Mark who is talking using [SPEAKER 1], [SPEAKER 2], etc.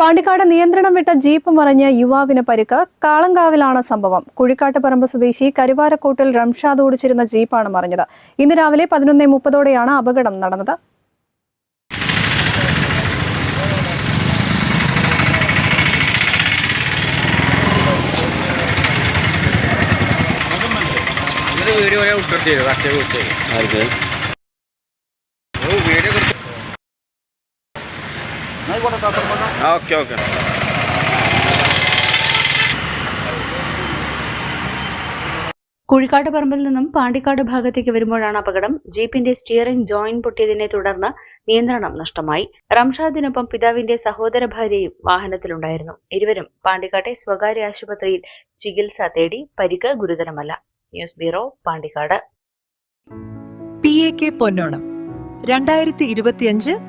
[SPEAKER 1] പാണ്ടിക്കാട് നിയന്ത്രണം വിട്ട ജീപ്പ് മറിഞ്ഞ യുവാവിന് പരിക്ക്. കാളങ്കാവിലാണ് സംഭവം. കുഴിക്കാട്ട് പറമ്പ് സ്വദേശി കരുവാരക്കോട്ടിൽ റംഷാദ് ഓടിച്ചിരുന്ന ജീപ്പാണ് മറിഞ്ഞത്. ഇന്ന് രാവിലെ പതിനൊന്ന് മുപ്പതോടെയാണ് അപകടം നടന്നത്.
[SPEAKER 2] Video okay okay.
[SPEAKER 3] കുഴിക്കാട് പറമ്പിൽ നിന്നും പാണ്ടിക്കാട് ഭാഗത്തേക്ക് വരുമ്പോഴാണ് അപകടം. ജീപ്പിന്റെ സ്റ്റിയറിംഗ് ജോയിന്റ് പൊട്ടിയതിനെ തുടർന്ന് നിയന്ത്രണം നഷ്ടമായി. റംഷാദിനൊപ്പം പിതാവിന്റെ സഹോദര ഭാര്യയും വാഹനത്തിലുണ്ടായിരുന്നു. ഇരുവരും പാണ്ടിക്കാട്ടെ സ്വകാര്യ ആശുപത്രിയിൽ ചികിത്സ തേടി പരിക്ക് ഗുരുതരമല്ല. News bureau Pandikkad.
[SPEAKER 4] P A K പൊന്നോണം. രണ്ടായിരത്തി ഇരുപത്തിയഞ്ച്